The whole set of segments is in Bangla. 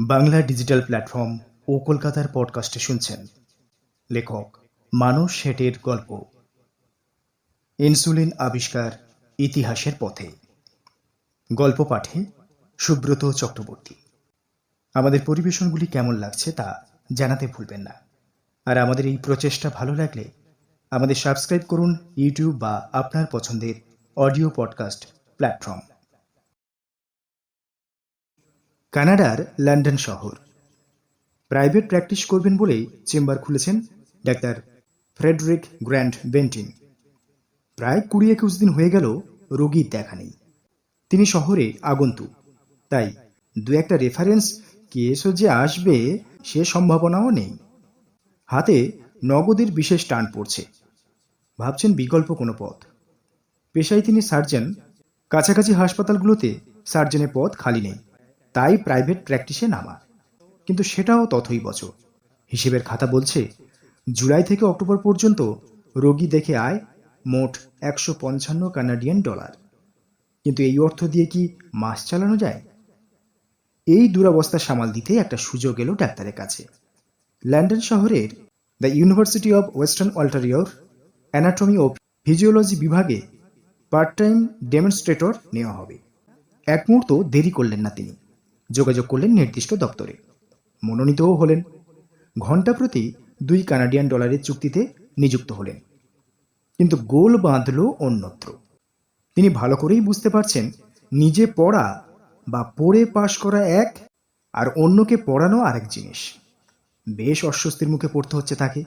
বাংলা ডিজিটাল প্ল্যাটফর্ম ও কলকাতার পডকাস্টে শুনছেন লেখক মানস শেঠের গল্প। ইনসুলিন আবিষ্কার ইতিহাসের পথে। গল্প পাঠে সুব্রত চক্রবর্তী। আমাদের পরিবেশনগুলি কেমন লাগছে তা জানাতে ভুলবেন না। আর আমাদের এই প্রচেষ্টা ভালো লাগলে আমাদের সাবস্ক্রাইব করুন ইউটিউব বা আপনার পছন্দের অডিও পডকাস্ট প্ল্যাটফর্ম। কানাডার লন্ডন শহর। প্রাইভেট প্র্যাকটিস করবেন বলেই চেম্বার খুলেছেন ডাক্তার ফ্রেডরিক গ্র্যান্ড বেন্টিন। প্রায় কুড়ি একুশ দিন হয়ে গেল রোগীর দেখা নেই। তিনি শহরে আগন্তুক। তাই দু একটা রেফারেন্স কেসও যে আসবে সে সম্ভাবনাও নেই। হাতে নগদের বিশেষ টান পড়ছে। ভাবছেন বিকল্প কোনো পথ। পেশায় তিনি সার্জন, কাছাকাছি হাসপাতালগুলোতে সার্জনের পদ খালি নেই। তাই প্রাইভেট প্র্যাকটিসে নামা। কিন্তু সেটাও তথই বছর। হিসেবের খাতা বলছে, জুলাই থেকে অক্টোবর পর্যন্ত রোগী দেখে আয় মোট একশো পঞ্চান্ন কানাডিয়ান ডলার। কিন্তু এই অর্থ দিয়ে কি মাস চালানো যায়? এই দুরবস্থা সামাল দিতে একটা সুযোগ এলো ডাক্তারের কাছে। লন্ডন শহরের দ্য ইউনিভার্সিটি অব ওয়েস্টার্ন অল্টারিওর অ্যানাটমি ও ফিজিওলজি বিভাগে পার্ট টাইম ডেমনস্ট্রেটর নেওয়া হবে। এক মুহূর্ত দেরি করলেন না তিনি। যোগাযোগ করলেন নির্দিষ্ট দপ্তরে। মনোনীতও হলেন। ঘণ্টা প্রতি দুই কানাডিয়ান ডলারের চুক্তিতে নিযুক্ত হলেন। কিন্তু গোল বাঁধল অন্যত্র। তিনি ভালো করেই বুঝতে পারছেন, নিজে পড়া বা পড়ে পাশ করা এক আর অন্যকে পড়ানো আরেক জিনিস। বেশ অস্বস্তির মুখে পড়তে হচ্ছে তাকে।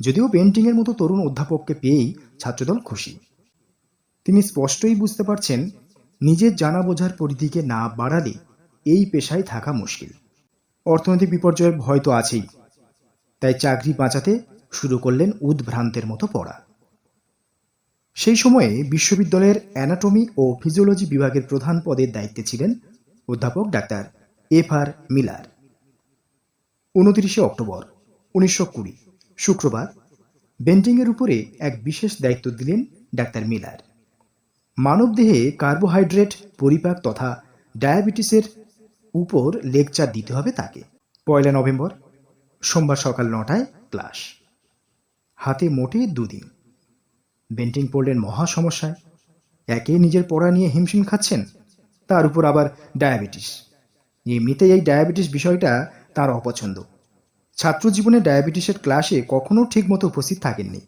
যদিও পেন্টিংয়ের মতো তরুণ অধ্যাপককে পেয়েই ছাত্রদল খুশি। তিনি স্পষ্টই বুঝতে পারছেন, নিজের জানা বোঝার পরিধিকে না বাড়ালে এই পেশায় থাকা মুশকিল। অর্থনৈতিক বিপর্যয়ের ভয় তো আছেই। তাই চাকরি বাঁচাতে শুরু করলেন উদ্ভ্রান্তের মতো পড়া। সেই সময়ে বিশ্ববিদ্যালয়ের অ্যানাটমি ও ফিজিওলজি বিভাগের প্রধান পদের দায়িত্বে ছিলেন অধ্যাপক ডাক্তার এফ আর মিলার। উনত্রিশে অক্টোবর, উনিশশো কুড়ি, শুক্রবার, বেন্টিংয়ের উপরে এক বিশেষ দায়িত্ব দিলেন ডাক্তার মিলার। মানবদেহে কার্বোহাইড্রেট, পরিপাক তথা ডায়াবেটিসের উপর লেকচার দিতে হবে তাকে। পয়লা নভেম্বর, সোমবার সকাল নটায় ক্লাস। হাতে মোটে দুদিন। বেন্টিং পড়লেন মহা সমস্যায়। একে নিজের পড়া নিয়ে হিমশিম খাচ্ছেন, তার উপর আবার ডায়াবেটিস। এমনিতেই এই ডায়াবেটিস বিষয়টা তার অপছন্দ। ছাত্র জীবনে ডায়াবেটিসের ক্লাসে কখনো ঠিকমতো উপস্থিত থাকেননি।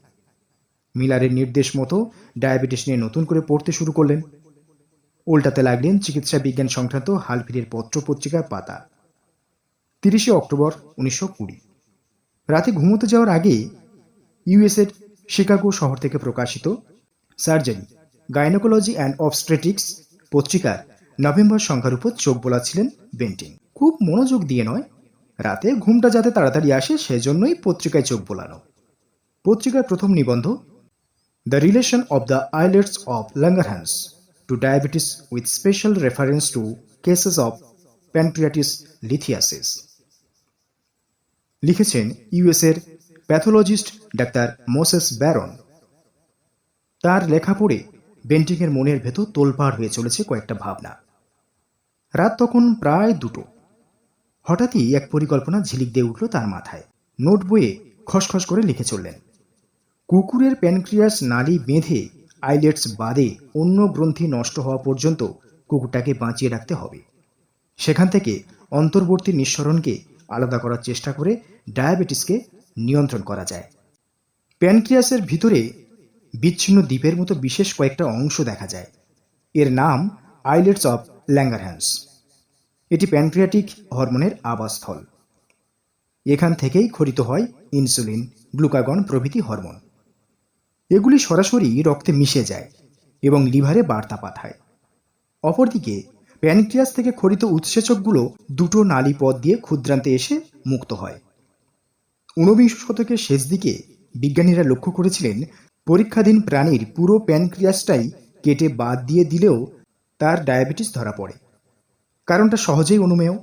মিলারের নির্দেশ মতো ডায়াবেটিস নিয়ে নতুন করে পড়তে শুরু করলেন। উল্টাতে লাগলেন চিকিৎসা বিজ্ঞান সংক্রান্ত হালফিরের পত্র পত্রিকার পাতা। তিরিশে অক্টোবর উনিশশো কুড়ি। রাতে ঘুমোতে যাওয়ার আগে ইউএসের শিকাগো শহর থেকে প্রকাশিত সার্জারি, গাইনোকোলজি অ্যান্ড অবস্ট্রেটিক্স পত্রিকার নভেম্বর সংখ্যার উপর চোখ বোলাচ্ছিলেন বেন্টিং। খুব মনোযোগ দিয়ে নয়, রাতে ঘুমটা যাতে তাড়াতাড়ি আসে সেজন্যই পত্রিকায় চোখ বোলানো। পত্রিকার প্রথম নিবন্ধ, the relation of the islets of Langerhans to diabetes with special reference to cases of pancreatitis lithiasis লিখেছেন ইউএসের প্যাথোলজিস্ট ডাক্তার মোসেস ব্যারন। তার লেখা পড়ে বেন্টিংয়ের মনের ভেতর তোলপাড় হয়ে চলেছে কয়েকটা ভাবনা। রাত তখন প্রায় দুটো। হঠাৎই এক পরিকল্পনা ঝিলিক দিয়ে উঠল তার মাথায়। নোট বইয়ে খসখস করে লিখে চললেন, কুকুরের প্যানক্রিয়াস নালী বেঁধে আইলেটস বাদে অন্য গ্রন্থি নষ্ট হওয়া পর্যন্ত কুকুরটাকে বাঁচিয়ে রাখতে হবে। সেখান থেকে অন্তর্বর্তী নিঃসরণকে আলাদা করার চেষ্টা করে ডায়াবেটিসকে নিয়ন্ত্রণ করা যায়। প্যানক্রিয়াসের ভিতরে বিচ্ছিন্ন দ্বীপের মতো বিশেষ কয়েকটা অংশ দেখা যায়। এর নাম আইলেটস অফ ল্যাঙ্গারহ্যান্স। এটি প্যানক্রিয়াটিক হরমোনের আবাসস্থল। এখান থেকেই খরিত হয় ইনসুলিন, গ্লুকাগন প্রভৃতি হরমোন। এগুলি সরাসরি রক্তে মিশে যায় এবং লিভারে বার্তা পাঠায়। অপরদিকে, প্যানক্রিয়াস থেকে খরিত উৎসেচকগুলো দুটো নালী পথ দিয়ে ক্ষুদ্রান্তে এসে মুক্ত হয়। ঊনবিংশ শতকের শেষ দিকে বিজ্ঞানীরা লক্ষ্য করেছিলেন, পরীক্ষাধীন প্রাণীর পুরো প্যানক্রিয়াসটাই কেটে বাদ দিয়ে দিলেও তার ডায়াবেটিস ধরা পড়ে। কারণটা সহজেই অনুমেয়।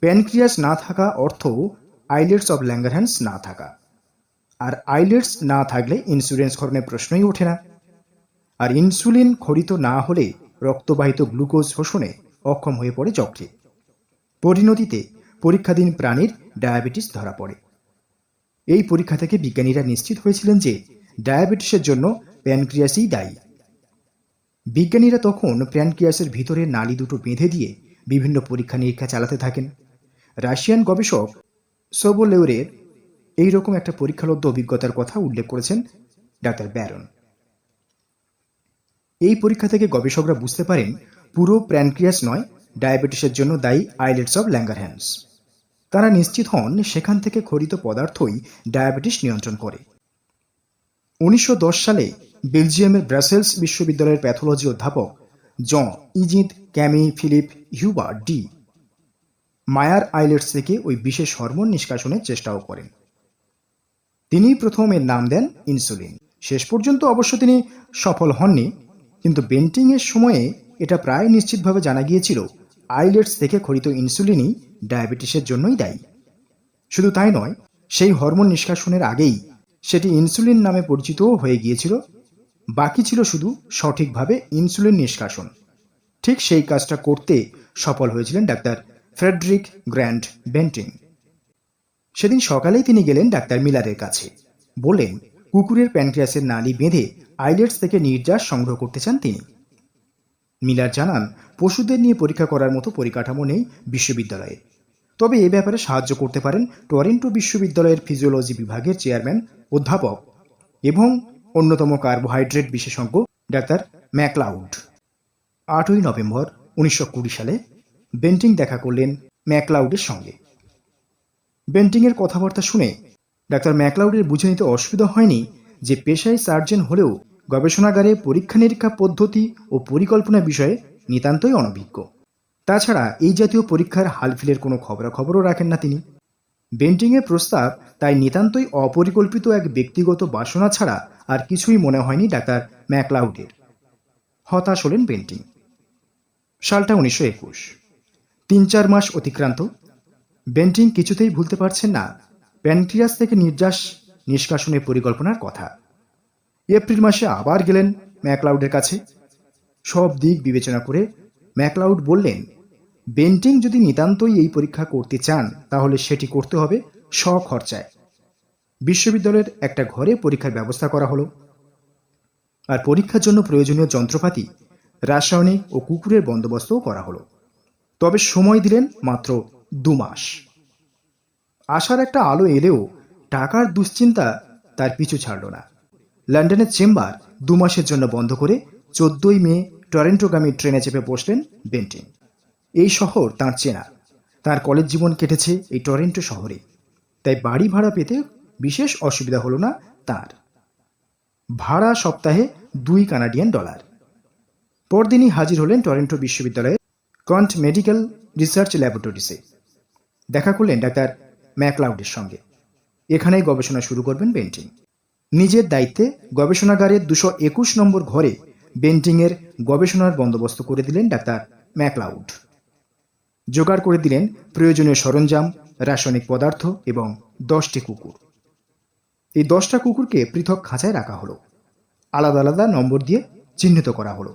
প্যানক্রিয়াস না থাকা অর্থ আইলেটস অব ল্যাঙ্গারহ্যান্স না থাকা। আর আইলেটস না থাকলে ইন্স্যুরেন্স খরণের প্রশ্নই ওঠে না। আর ইনসুলিন খরিত না হলে রক্তবাহিত গ্লুকোজ শোষণে অক্ষম হয়ে পড়ে যকৃৎ পরিণতিতে পরীক্ষাধীন প্রাণীর ডায়াবেটিস ধরা পড়ে। এই পরীক্ষা থেকে বিজ্ঞানীরা নিশ্চিত হয়েছিলেন যে ডায়াবেটিসের জন্য প্যানক্রিয়াসই দায়ী। বিজ্ঞানীরা তখন প্যানক্রিয়াসের ভিতরে নালী দুটো বেঁধে দিয়ে বিভিন্ন পরীক্ষা নিরীক্ষা চালাতে থাকেন। রাশিয়ান গবেষক সোবোলেউরের এই রকম একটা পরীক্ষালব্ধ অভিজ্ঞতার কথা উল্লেখ করেছেন ডাক্তার ব্যারন। এই পরীক্ষা থেকে গবেষকরা বুঝতে পারেন, পুরো প্যানক্রিয়াস নয়, ডায়াবেটিসের জন্য দায়ী আইলেটস অব ল্যাঙ্গারহ্যান্স। তারা নিশ্চিত হন, সেখান থেকে খরিত পদার্থই ডায়াবেটিস নিয়ন্ত্রণ করে। উনিশশো দশ সালে বেলজিয়ামের ব্রাসেলস বিশ্ববিদ্যালয়ের প্যাথোলজি অধ্যাপক জ ইজিত ক্যামি ফিলিপ হিউবা ডি মায়ার আইলেটস থেকে ওই বিশেষ হরমোন নিষ্কাশনের চেষ্টাও করেন। তিনি প্রথম এর নাম দেন ইনসুলিন। শেষ পর্যন্ত অবশ্য তিনি সফল হননি, কিন্তু বেন্টিং এর সময়ে এটা প্রায় নিশ্চিতভাবে জানা গিয়েছিল, আইলেটস থেকে খরিত ইনসুলিনই ডায়াবেটিসের জন্যই দায়ী। শুধু তাই নয়, সেই হরমোন নিষ্কাশনের আগেই সেটি ইনসুলিন নামে পরিচিতও হয়ে গিয়েছিল, বাকি ছিল শুধু সঠিকভাবে ইনসুলিন নিষ্কাশন। ঠিক সেই কাজটা করতে সফল হয়েছিলেন ডাক্তার ফ্রেডরিক গ্র্যান্ড বেন্টিং। সেদিন সকালেই তিনি গেলেন ডাক্তার মিলারের কাছে। বললেন, কুকুরের প্যানক্রিয়াসের নালি বেঁধে আইলেটস থেকে নির্যাস সংগ্রহ করতে চান তিনি। মিলার জানান, পশুদের নিয়ে পরীক্ষা করার মতো পরিকাঠামো নেই বিশ্ববিদ্যালয়ে। তবে এ ব্যাপারে সাহায্য করতে পারেন টরেন্টো বিশ্ববিদ্যালয়ের ফিজিওলজি বিভাগের চেয়ারম্যান অধ্যাপক এবং অন্যতম কার্বোহাইড্রেট বিশেষজ্ঞ ডাক্তার ম্যাকলাউড। আটই নভেম্বর, উনিশশো কুড়ি সালে বেন্টিং দেখা করলেন ম্যাকলাউডের সঙ্গে। বেন্টিংয়ের কথাবার্তা শুনে ডাক্তার ম্যাকলাউডের বুঝে নিতে অসুবিধা হয়নি যে পেশায় সার্জন হলেও গবেষণাগারে পরীক্ষা নিরীক্ষা পদ্ধতি ও পরিকল্পনা বিষয়ে নিতান্তই অনভিজ্ঞ। তাছাড়া এই জাতীয় পরীক্ষার হালফিলের কোনো খবরাখবরও রাখেন না তিনি। বেন্টিংয়ের প্রস্তাব তাই নিতান্তই অপরিকল্পিত এক ব্যক্তিগত বাসনা ছাড়া আর কিছুই মনে হয়নি ডাক্তার ম্যাকলাউডের। হতাশ হলেন বেন্টিং। সালটা উনিশশো একুশ। তিন চার মাস অতিক্রান্ত বেন্টিং কিছুতেই ভুলতে পারছেন না। প্যান্ট্রিয়াস থেকে নির্যাস, নিষ্কাশনের পরিকল্পনার কথা। এপ্রিল মাসে আবার গেলেন ম্যাকলাউডের কাছে। সব দিক বিবেচনা করে ম্যাকলাউড বললেন, বেন্টিং যদি নিতান্তই এই পরীক্ষা করতে চান, তাহলে সেটি করতে হবে স্বখরচায়। বিশ্ববিদ্যালয়ের একটা ঘরে পরীক্ষার ব্যবস্থা করা হলো। আর পরীক্ষার জন্য প্রয়োজনীয় যন্ত্রপাতি, রাসায়নিক ও কুকুরের বন্দোবস্তও করা হলো। তবে সময় দিলেন মাত্র দু মাস একটা আলো এলেও টাকার দুশ্চিন্তা তার পিছু ছাড়ল না। লন্ডনের চেম্বার দু মাসের জন্য বন্ধ করে চোদ্দই মে টরেন্টোগামী ট্রেনে চেপে বসলেন বেন্টিং এই শহর তাঁর চেনা। তার কলেজ জীবন কেটেছে এই টরেন্টো শহরে। তাই বাড়ি ভাড়া পেতে বিশেষ অসুবিধা হলো না তার। ভাড়া সপ্তাহে দুই কানাডিয়ান ডলার। পরদিনই হাজির হলেন টরেন্টো বিশ্ববিদ্যালয়ের কন্ট মেডিকেল রিসার্চ ল্যাবরেটরিসে দেখা করলেন ডাক্তার ম্যাকলাউডের সঙ্গে। এখানেই গবেষণা শুরু করবেন বেন্টিং। নিজের দায়িত্বে গবেষণাগারের দুশো একুশ নম্বর ঘরে বেন্টিংয়ের গবেষণার বন্দোবস্ত করে দিলেন ডাক্তার ম্যাকলাউড। জোগাড় করে দিলেন প্রয়োজনীয় সরঞ্জাম, রাসায়নিক পদার্থ এবং দশটি কুকুর। এই দশটা কুকুরকে পৃথক খাঁচায় রাখা হলো। আলাদা আলাদা নম্বর দিয়ে চিহ্নিত করা হলো।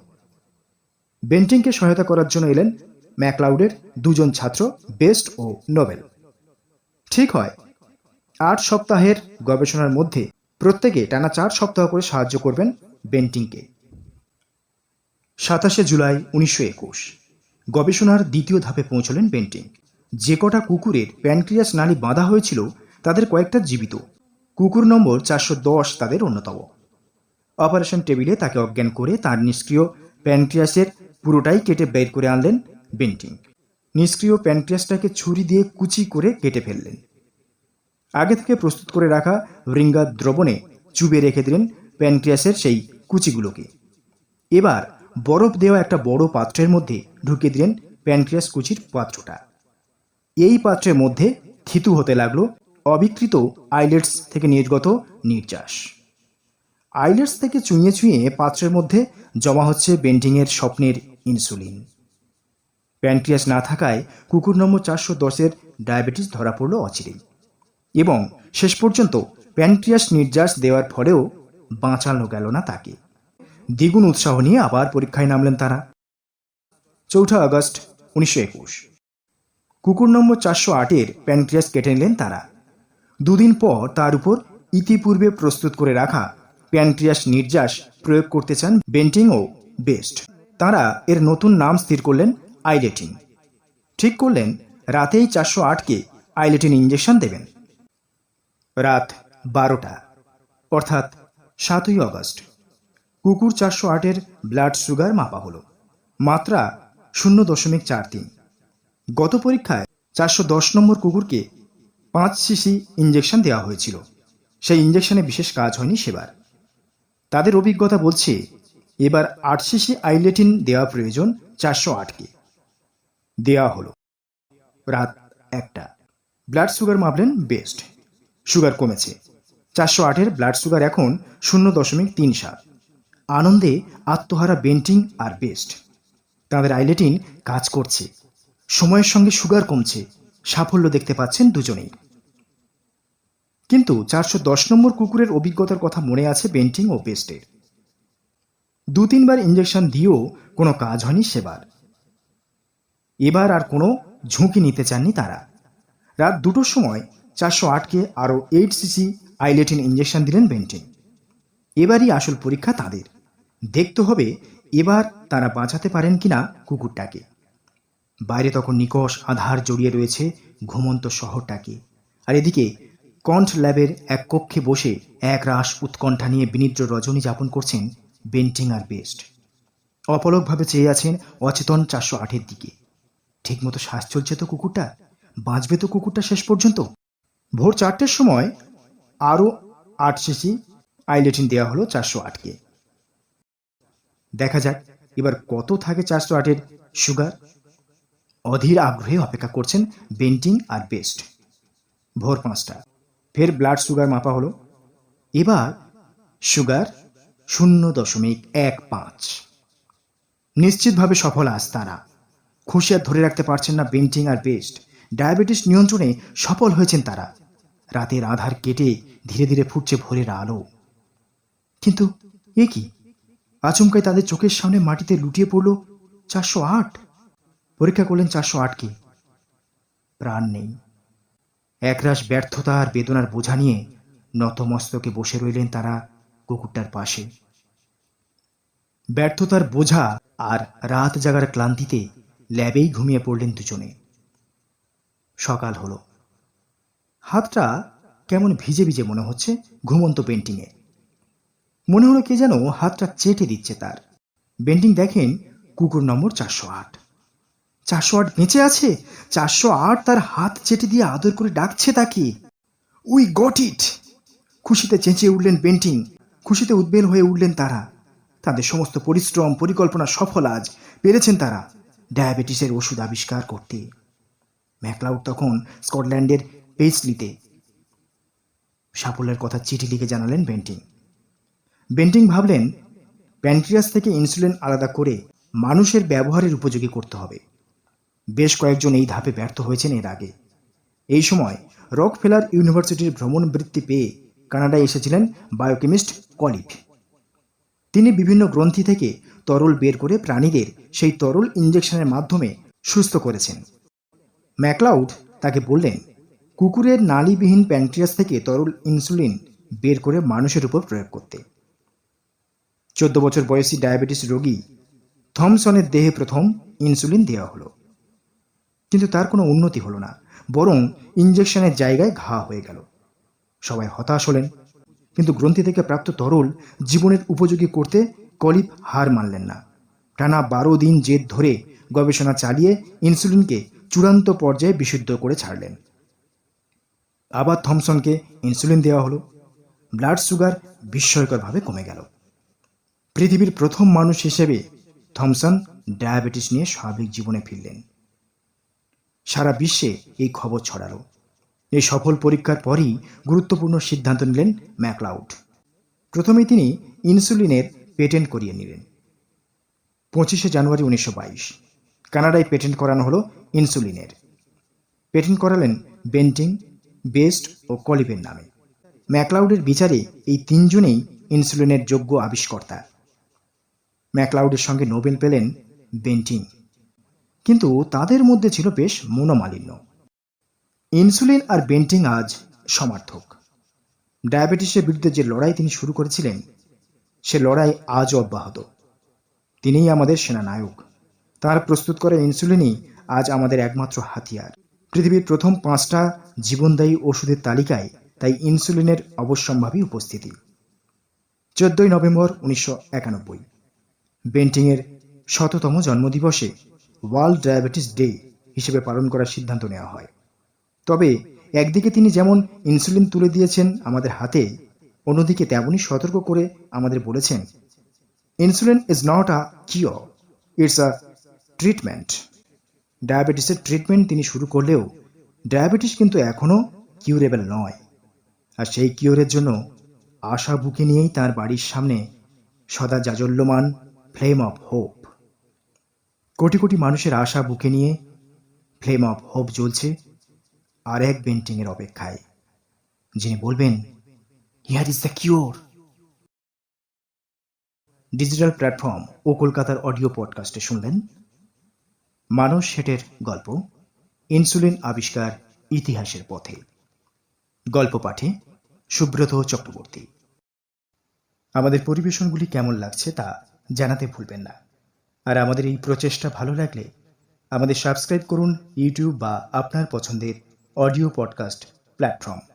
বেন্টিংকে সহায়তা করার জন্য এলেন ম্যাকলাউডের দুজন ছাত্র বেস্ট ও নোবেল। ঠিক হয়, আট সপ্তাহের গবেষণার মধ্যে প্রত্যেকে টানা চার সপ্তাহ করে সাহায্য করবেন বেন্টিংকে। সাতাশে জুলাই উনিশশো একুশ, গবেষণার দ্বিতীয় ধাপে পৌঁছলেন বেন্টিং। যে কটা কুকুরের প্যানক্রিয়াস নালী বাঁধা হয়েছিল, তাদের কয়েকটা জীবিত। কুকুর নম্বর চারশো দশ তাদের অন্যতম। অপারেশন টেবিলে তাকে অজ্ঞান করে তার নিষ্ক্রিয় প্যানক্রিয়াসের পুরোটাই কেটে বের করে আনলেন বেন্টিং। নিষ্ক্রিয় প্যানক্রিয়াসটাকে ছুরি দিয়ে কুচি করে কেটে ফেললেন। আগে থেকে প্রস্তুত করে রাখা রিঙ্গার দ্রবণে চুবে রেখে দিলেন প্যানক্রিয়াসের সেই কুচিগুলোকে। এবার বরফ দেওয়া একটা বড় পাত্রের মধ্যে ঢুকিয়ে দিলেন প্যানক্রিয়াস কুচির পাত্রটা। এই পাত্রের মধ্যে থিতু হতে লাগল অবিকৃত আইলেটস থেকে নির্গত নির্যাস। আইলেটস থেকে চুঁয়ে চুঁয়ে পাত্রের মধ্যে জমা হচ্ছে বেন্টিংয়ের স্বপ্নের ইনসুলিন। প্যানক্রিয়াস না থাকায় কুকুর নম্বর চারশো দশের ডায়াবেটিস ধরা পড়ল অচিরেই। এবং শেষ পর্যন্ত প্যান্ট্রিয়াস নির্যাস দেওয়ার ফলেও বাঁচানো গেল না তাকে। দ্বিগুণ উৎসাহ নিয়ে আবার পরীক্ষায় নামলেন তারা। চৌঠা আগস্ট উনিশশো একুশ। কুকুর নম্বর চারশো আটের প্যান্ট্রিয়াস কেটে নিলেন তারা। দুদিন পর তার উপর ইতিপূর্বে প্রস্তুত করে রাখা প্যান্ট্রিয়াস নির্যাস প্রয়োগ করতে চান বেন্টিং ও বেস্ট। তারা এর নতুন নাম স্থির করলেন আইলেটিন। ঠিক করলেন, রাতেই চারশো আটকে আইলেটিন ইঞ্জেকশন দেবেন। রাত বারোটা, অর্থাৎ সাতই অগস্ট। কুকুর চারশো আটের ব্লাড সুগার মাপা হলো। মাত্রা শূন্য দশমিক চার তিন। গত পরীক্ষায় চারশো দশ নম্বর কুকুরকে পাঁচ সিসি ইঞ্জেকশন দেওয়া হয়েছিল। সেই ইঞ্জেকশনে বিশেষ কাজ হয়নি সেবার। তাদের অভিজ্ঞতা বলছে, এবার আট সিসি আইলেটিন দেওয়া প্রয়োজন চারশো আটকে। দেওয়া হলো। রাত একটা। ব্লাড সুগার মাপলেন বেস্ট। সুগার কমেছে। চারশো আটের ব্লাড সুগার এখন শূন্য দশমিক তিন সাত। আনন্দে আত্মহারা বেন্টিং আর বেস্ট। তাদের আইলেটিন কাজ করছে। সময়ের সঙ্গে সুগার কমছে। সাফল্য দেখতে পাচ্ছেন দুজনেই। কিন্তু চারশো দশ নম্বর কুকুরের অভিজ্ঞতার কথা মনে আছে বেন্টিং ও বেস্টের। দু তিনবার ইঞ্জেকশন দিয়েও কোনো কাজ হয়নি সেবার। এবার আর কোনো ঝুঁকি নিতে চাননি তারা। রাত দুটোর সময় চারশো আটকে আরও এইট সিসি আইলেটিন ইঞ্জেকশন দিলেন বেন্টিং। এবারই আসল পরীক্ষা তাদের। দেখতে হবে এবার তারা বাঁচাতে পারেন কিনা কুকুরটাকে। বাইরে তখন নিকষ আধার জড়িয়ে রয়েছে ঘুমন্ত শহরটাকে। আর এদিকে কণ্ঠ ল্যাবের এক কক্ষে বসে এক রাস উৎকণ্ঠা নিয়ে বিনিদ্র রজনী যাপন করছেন বেন্টিং আর বেস্ট। অপলকভাবে চেয়ে আছেন অচেতন চারশো আটের দিকে। ঠিকমতো শ্বাস চলছে তো কুকুরটা? বাঁচবে তো কুকুরটা শেষ পর্যন্ত? ভোর চারটের সময় আরও আট সিসি আইলেটিন দেওয়া হলো চারশো আটকে। দেখা যাক, এবার কত থাকে চারশো আটের সুগার? অধীর আগ্রহে অপেক্ষা করছেন বেন্টিং আর বেস্ট। ভোর পাঁচটা, ফের ব্লাড সুগার মাপা হলো। এবার সুগার শূন্য দশমিক এক পাঁচ। নিশ্চিতভাবে সফল আজ তারা। খুশি আর ধরে রাখতে পারছেন না বেন্টিং আর বেস্ট। ডায়াবেটিস নিয়ন্ত্রণে সফল হয়েছেন তারা। রাতের আধার কেটে ধীরে ধীরে ফুটছে ভোরের আলো। কিন্তু এ কি? আচমকাই তাদের চোখের সামনে মাটিতে লুটিয়ে পড়ল চারশো আট। পরীক্ষা করলেন চারশো আটকে প্রাণ নেই। একরাশ ব্যর্থতা আর বেদনার বোঝা নিয়ে নতমস্তকে বসে রইলেন তারা কুকুরটার পাশে। ব্যর্থতার বোঝা আর রাত জাগার ক্লান্তিতে ল্যাবেই ঘুমিয়ে পড়লেন দুজনে। সকাল হলো। হাতটা কেমন ভিজে ভিজে মনে হচ্ছে ঘুমন্ত পেন্টিংয়ে। মনে হলো কে যেন হাতটা চেটে দিচ্ছে তার। বেন্টিং দেখেন কুকুর নম্বর চারশো আট। চারশো আট বেঁচে আছে? চারশো আট তার হাত চেটে দিয়ে আদর করে ডাকছে তাকে। We got it! খুশিতে চেঁচিয়ে উঠলেন বেন্টিং। খুশিতে উদ্বেল হয়ে উঠলেন তারা। তাদের সমস্ত পরিশ্রম, পরিকল্পনা সফল আজ। পেরেছেন তারা। ডায়াবেটিসের ওষুধ আবিষ্কার করতে। ম্যাকলাউড তখন স্কটল্যান্ডের পেইসলিতে। সাফল্যের কথা চিঠি লিখে জানালেন বেন্টিং। বেন্টিং ভাবলেন প্যান্ট্রিয়াস থেকে ইনসুলিন আলাদা করে মানুষের ব্যবহারের উপযোগী করতে হবে। বেশ কয়েকজন এই ধাপে ব্যর্থ হয়েছেন এর আগে। এই সময় রক ফেলার ইউনিভার্সিটির ভ্রমণ বৃত্তি পেয়ে কানাডায় এসেছিলেন বায়োকেমিস্ট কলিভ তিনি বিভিন্ন গ্রন্থি থেকে তরল বের করে প্রাণীদের সেই তরল ইঞ্জেকশনের মাধ্যমে সুস্থ করেছেন। ম্যাকলাউড তাকে বললেন, কুকুরের নালীবিহীন প্যানক্রিয়াস থেকে তরল ইনসুলিন বের করে মানুষের উপর প্রয়োগ করতে। চোদ্দ বছর বয়সী ডায়াবেটিস রোগী থমসনের দেহে প্রথম ইনসুলিন দেওয়া হলো। কিন্তু তার কোনো উন্নতি হলো না, বরং ইঞ্জেকশনের জায়গায় ঘা হয়ে গেল। সবাই হতাশ হলেন। কিন্তু গ্রন্থি থেকে প্রাপ্ত তরল জীবনের উপযোগী করতে কলিপ হার মানলেন না। টানা বারো দিন জেদ ধরে গবেষণা চালিয়ে ইনসুলিনকে চূড়ান্ত পর্যায়ে বিশুদ্ধ করে ছাড়লেন। আবার থমসনকে ইনসুলিন দেওয়া হলো। ব্লাড সুগার বিস্ময়করভাবে কমে গেল। পৃথিবীর প্রথম মানুষ হিসেবে থমসন ডায়াবেটিস নিয়ে স্বাভাবিক জীবনে ফিরলেন। সারা বিশ্বে এই খবর ছড়ালো। এই সফল পরীক্ষার পরই গুরুত্বপূর্ণ সিদ্ধান্ত নিলেন ম্যাকলাউড। প্রথমে তিনি ইনসুলিনের পেটেন্ট করিয়ে নিলেন। পঁচিশে জানুয়ারি উনিশশো বাইশ। কানাডায় পেটেন্ট করানো হলো ইনসুলিনের। পেটেন্ট করালেন বেন্টিং, বেস্ট ও কলিপের নামে। ম্যাকলাউডের বিচারে এই তিনজনেই ইনসুলিনের যোগ্য আবিষ্কর্তা। ম্যাকলাউডের সঙ্গে নোবেল পেলেন বেন্টিং। কিন্তু তাদের মধ্যে ছিল বেশ মনোমালিন্য। ইনসুলিন আর বেন্টিং আজ সমার্থক। ডায়াবেটিসের বিরুদ্ধে যে লড়াই তিনি শুরু করেছিলেন, সে লড়াই আজও অব্যাহত। তিনিই আমাদের সেনানায়ক। তার প্রস্তুত করা ইনসুলিনই আজ আমাদের একমাত্র হাতিয়ার। পৃথিবীর প্রথম পাঁচটা জীবনদায়ী ওষুধের তালিকায় তাই ইনসুলিনের অবশ্যম্ভাবী উপস্থিতি। চোদ্দই নভেম্বর উনিশশো একানব্বই, বেন্টিংয়ের শততম জন্মদিবসে ওয়ার্ল্ড ডায়াবেটিস ডে হিসেবে পালন করার সিদ্ধান্ত নেওয়া হয়। তবে একদিকে তিনি যেমন ইনসুলিন তুলে দিয়েছেন আমাদের হাতে, অন্যদিকে তেমনই সতর্ক করে আমাদের বলেছেন, insulin is not a cure it's a treatment ডায়াবেটিসের ট্রিটমেন্ট তিনি শুরু করলেও ডায়াবেটিস কিন্তু এখনও কিউরেবল নয়। আর সেই কিওরের জন্য আশা বুকে নিয়েই তার বাড়ির সামনে সদা জাজল্যমান flame of hope crore crore মানুষের আশা বুকে নিয়ে ফ্লেম অফ হোপ জ্বলছে। আর এক বেন্টিংয়ের অপেক্ষায়, যিনি বলবেন here is the cure digital platform ও কলকাতার অডিও পডকাস্টে শুনলেন মানস শেঠের গল্প, ইনসুলিন আবিষ্কার ইতিহাসের পথে। গল্প পাঠে সুব্রত চক্রবর্তী। আমাদের পরিবেশনগুলি কেমন লাগছে তা জানাতে ভুলবেন না। আর আমাদের এই প্রচেষ্টা ভালো লাগলে আমাদের সাবস্ক্রাইব করুন ইউটিউব বা আপনার পছন্দের অডিও পডকাস্ট প্ল্যাটফর্ম